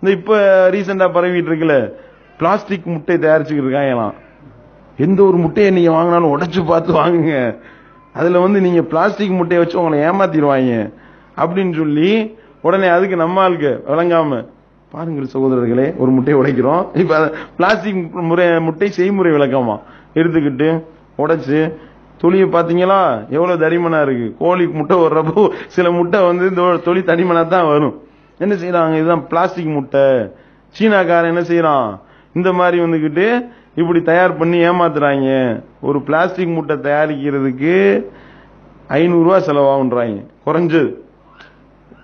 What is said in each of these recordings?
இந்த இப்ப ரீசெண்டா பரவிட்டு இருக்குல்ல பிளாஸ்டிக் முட்டை தயாரிச்சுக்கிட்டு இருக்காங்களாம் எந்த ஒரு முட்டையை நீங்க வாங்கினாலும் உடைச்சு பார்த்து வாங்குங்க. அதுல வந்து நீங்க பிளாஸ்டிக் முட்டையை வச்சு உங்களை ஏமாத்திடுவாங்க. அப்படின்னு சொல்லி உடனே அதுக்கு நம்ம ஆளுக்கு விளங்காம பாருங்கள் சகோதரர்களே ஒரு முட்டையை உடைக்கிறோம். இப்ப பிளாஸ்டிக் முறை முட்டை செய்முறை விளக்கமா? எடுத்துக்கிட்டு உடைச்சு துளியை பாத்தீங்களா எவ்வளவு தடிமனா இருக்கு? கோழி முட்டை வர்றப்போ சில முட்டை வந்து இந்த துளி தடிமனா தான் வரும். என்ன செய்யறாங்க இதுதான் பிளாஸ்டிக் முட்டை. சீனாக்காரன் என்ன செய்யறான் இந்த மாதிரி வந்துக்கிட்டு இப்படி தயார் பண்ணி ஏமாத்துறாங்க. ஒரு பிளாஸ்டிக் முட்டை தயாரிக்கிறதுக்கு ஐநூறுரூவா செலவாகுன்றாங்க. குறைஞ்சது.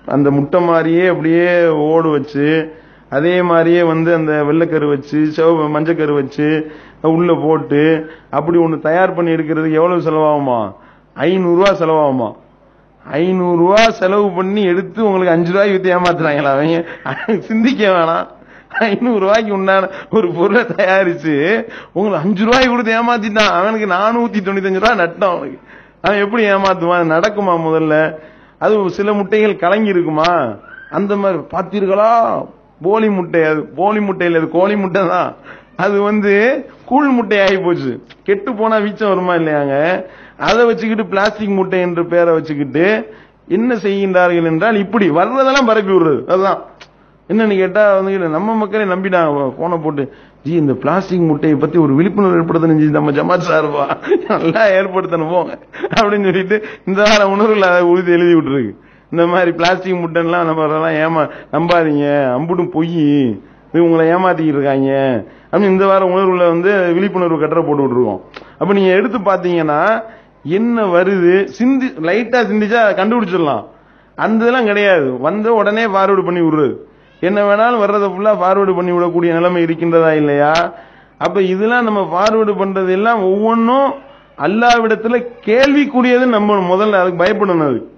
அந்த முட்டை மாதிரியே அப்படியே ஓடு வச்சு அதே மாதிரியே வந்து அந்த வெள்ளைக்கரு வச்சு சிவப்பு மஞ்சக்கரு வச்சு உள்ளே போட்டு அப்படி ஒன்று தயார் பண்ணி எடுக்கிறதுக்கு எவ்வளோ செலவாகுமா? ஐநூறுரூவா செலவாகுமா? ஐநூறு செலவு பண்ணி எடுத்து உங்களுக்கு அஞ்சு ரூபாய்க்கு வித்து ஏமாத்துறாங்களா அவங்க? சிந்திக்க வேணாம். ஐநூறு ரூபாய்க்கு உண்டான ஒரு பொருளை தயாரிச்சு உங்களுக்கு அஞ்சு ரூபாய்க்கு கொடுத்து ஏமாத்திட்டான். அவனுக்கு நானூத்தி தொண்ணூத்தஞ்சு ரூபா நட்டம் அவனுக்கு. அவன் எப்படி ஏமாத்துவான்? நடக்குமா முதல்ல? அது சில முட்டைகள் கலங்கி இருக்குமா அந்த மாதிரி பார்த்தீர்களா போலி முட்டை அது போலி முட்டையில் அது கோழி முட்டை தான் அது வந்து கூழ் முட்டை ஆகி போச்சு. கெட்டு போனா வீச்சம் வருமா இல்லையாங்க? அதை வச்சுக்கிட்டு பிளாஸ்டிக் முட்டை என்ற பேரை வச்சுக்கிட்டு என்ன செய்கின்றார்கள் என்றால் இப்படி வர்றதெல்லாம் பரப்பி விடுறது. அதுதான். என்னன்னு கேட்டா வந்து நம்ம மக்களே நம்பிட்டாங்க. போனை போட்டு ஜி இந்த பிளாஸ்டிக் முட்டையை பத்தி ஒரு விழிப்புணர்வு ஏற்படுத்தணும் ஜி நம்ம ஜமாத் சார்பா நல்லா ஏற்படுத்தணும் போங்க. அப்படின்னு சொல்லிட்டு இந்த வார உணர்வுல அதை உறுதி எழுதி விட்டுருக்கு. இந்த மாதிரி பிளாஸ்டிக் முட்டைலாம் நம்ம அதெல்லாம் ஏமா நம்பாதீங்க. அம்புடும் பொய். இது உங்களை ஏமாத்திக்கிட்டு இருக்காங்க. அப்படின்னு இந்த வாரம் உணர்வுல வந்து விழிப்புணர்வு கட்டுரை போட்டு விட்டுருக்கோம் அப்ப நீங்க எடுத்து பாத்தீங்கன்னா என்ன வருது? சிந்தி லைட்டா சிந்திச்சா கண்டுபிடிச்சிடலாம். அந்த இதெல்லாம் கிடையாது. வந்த உடனே ஃபார்வேர்டு பண்ணி விடுறது என்ன வேணாலும் வர்றதை ஃபுல்லா ஃபார்வேர்டு பண்ணி விடக்கூடிய நிலைமை இருக்கின்றதா இல்லையா? அப்ப இதெல்லாம் நம்ம ஃபார்வேர்டு பண்றது எல்லாம் ஒவ்வொன்றும் அல்லாவிடத்துல கேள்விக்குரியது நம்ம முதல்ல அதுக்கு பயப்படணும் அதுக்கு.